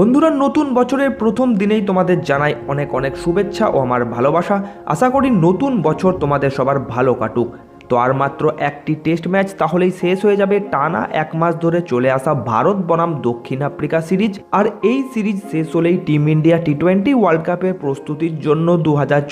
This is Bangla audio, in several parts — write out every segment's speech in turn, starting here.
বন্ধুরা, নতুন বছরের প্রথম দিনেই তোমাদের জানাই অনেক অনেক শুভেচ্ছা ও আমার ভালোবাসা। আশা করি নতুন বছর তোমাদের সবার ভালো কাটুক। তো আর মাত্র একটি টেস্ট ম্যাচ তাহলেই শেষ হয়ে যাবে টানা এক মাস ধরে চলে আসা ভারত বনাম দক্ষিণ আফ্রিকা সিরিজ। আর এই সিরিজ শেষ হলেই team India T twenty world কাপের প্রস্তুতির জন্য দু হাজার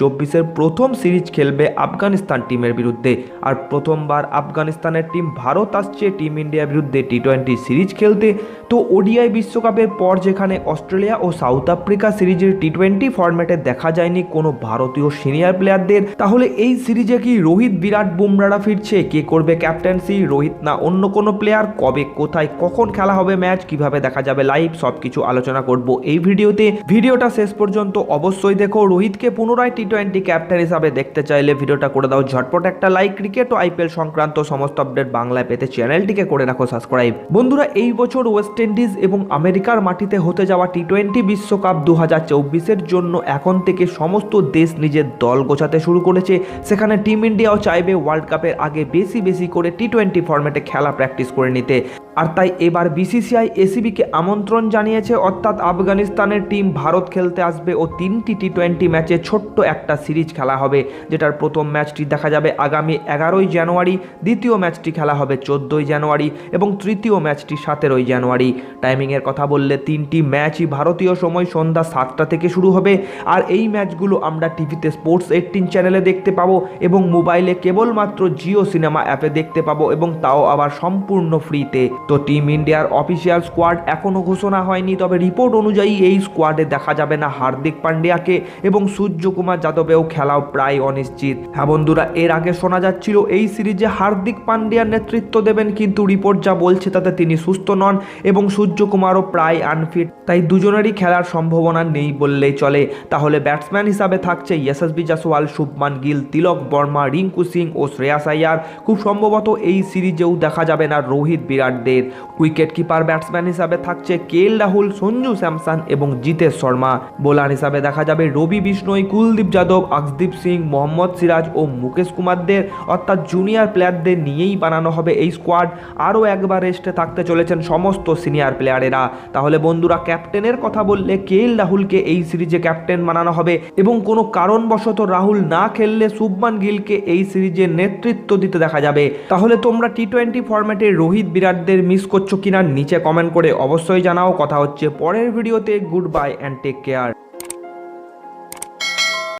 প্রথম সিরিজ খেলবে আফগানিস্তান টিমের বিরুদ্ধে। আর প্রথমবার আফগানিস্তানের টিম ভারত আসছে টিম ইন্ডিয়ার বিরুদ্ধে টি টোয়েন্টি সিরিজ খেলতে। তো ওডিআই বিশ্বকাপের পর যেখানে অস্ট্রেলিয়া ও সাউথ আফ্রিকা সিরিজের টি টোয়েন্টি ফরম্যাটে দেখা যায়নি কোনো ভারতীয় সিনিয়র প্লেয়ারদের, তাহলে এই সিরিজে কি রোহিত বিরাট বুমরারা ফিরছে। কে করবে ক্যাপ্টেন্সি রোহিত না অন্য কোনো প্লেয়ার কবে, কোথায়, কখন খেলা হবে ম্যাচ কীভাবে দেখা যাবে লাইভ সব কিছু আলোচনা করব এই ভিডিওতে। ভিডিওটা শেষ পর্যন্ত অবশ্যই দেখো। রোহিতকে পুনরায় টি টোয়েন্টি ক্যাপ্টেন হিসাবে দেখতে চাইলে ভিডিওটা করে দাও। ঝটপট একটা লাইক ক্রিকেট ও আইপিএল সংক্রান্ত সমস্ত আপডেট বাংলায় পেতে চ্যানেলটিকে করে রাখো সাবস্ক্রাইব বন্ধুরা, এই বছর ওয়েস্ট ইন্ডিজ এবং আমেরিকার মাটিতে হতে যাওয়া টি টোয়েন্টি বিশ্বকাপ দু হাজার চব্বিশের জন্য এখন থেকে সমস্ত দেশ নিজের দল গোছাতে শুরু করেছে। সেখানে টিম ইন্ডিয়াও চাইবে ওয়ার্ল্ড কাপের আগে বেশি বেশি করে টি টোয়েন্টি ফর্ম্যাটে খেলা প্র্যাকটিস করে নিতে। আর তাই এবার বিসিসিআই এসিবিকে আমন্ত্রণ জানিয়েছে। অর্থাৎ আফগানিস্তানের টিম ভারত খেলতে আসবে ও তিনটি টি টোয়েন্টি ম্যাচে ছোট্ট একটা সিরিজ খেলা হবে, যেটার প্রথম ম্যাচটি দেখা যাবে আগামী এগারোই জানুয়ারি, দ্বিতীয় ম্যাচটি খেলা হবে চোদ্দোই জানুয়ারি এবং তৃতীয় ম্যাচটি সতেরোই জানুয়ারি। টাইমিংয়ের কথা বললে তিনটি ম্যাচই ভারতীয় সময় সন্ধ্যা সাতটা থেকে শুরু হবে। আর এই ম্যাচগুলো আমরা টিভিতে স্পোর্টস এইটিন চ্যানেলে দেখতে পাবো এবং মোবাইলে কেবলমাত্র জিও সিনেমা অ্যাপে দেখতে পাবো এবং তাও আবার সম্পূর্ণ ফ্রিতে। তো টিম ইন্ডিয়ার অফিসিয়াল স্কোয়াড এখনও ঘোষণা হয়নি, তবে রিপোর্ট অনুযায়ী এই স্কোয়াডে দেখা যাবে না হার্দিক পান্ডিয়াকে এবং সূর্যকুমার যাদবেও খেলাও প্রায় অনিশ্চিত। হ্যাঁ বন্ধুরা, এর আগে শোনা যাচ্ছিল এই সিরিজে হার্দিক পান্ডিয়ার নেতৃত্ব দেবেন, কিন্তু রিপোর্ট যা বলছে তাতে তিনি সুস্থ নন এবং সূর্যকুমারও প্রায় আনফিট তাই দুজনেরই খেলার সম্ভাবনা নেই বললেই চলে। তাহলে ব্যাটসম্যান হিসাবে থাকছে ইয়শস্বী জাসওয়াল, শুভমান গিল, তিলক বর্মা, রিঙ্কু সিং ও শ্রেয়াস আয়ার। খুব সম্ভবত এই সিরিজেও দেখা যাবে না রোহিত বিরাটদের উইকেট কিপার ব্যাটসম্যান হিসাবে থাকছে কে এল রাহুল, সঞ্জু স্যামসন এবং জিতেশ শর্মা। বোলার হিসাবে দেখা যাবে রবি বিষ্ণই, কুলদীপ যাদব, আকসদীপ সিং, মোহাম্মদ সিরাজ ও মুকেশ কুমারদের। অর্থাৎ জুনিয়র প্লেয়ারদের নিয়েই বানানো হবে এই স্কোয়াড আরও একবার রেস্টে থাকতে চলেছেন সমস্ত সিনিয়র প্লেয়ারেরা তাহলে বন্ধুরা ক্যাপ্টেনের কথা বললে কে এল রাহুলকে এই সিরিজে ক্যাপ্টেন বানানো হবে? এবং কোনো কারণবশত রাহুল না খেললে শুভমান গিলকে এই সিরিজে নেতৃত্ব দিতে দেখা যাবে। তাহলে তোমরা টি টোয়েন্টি ফরম্যাটে রোহিত বিরাটদের মিস করছ কিনা নিচে কমেন্ট করে অবশ্যই জানাও। কথা হচ্ছে পরের ভিডিওতে good bye and take care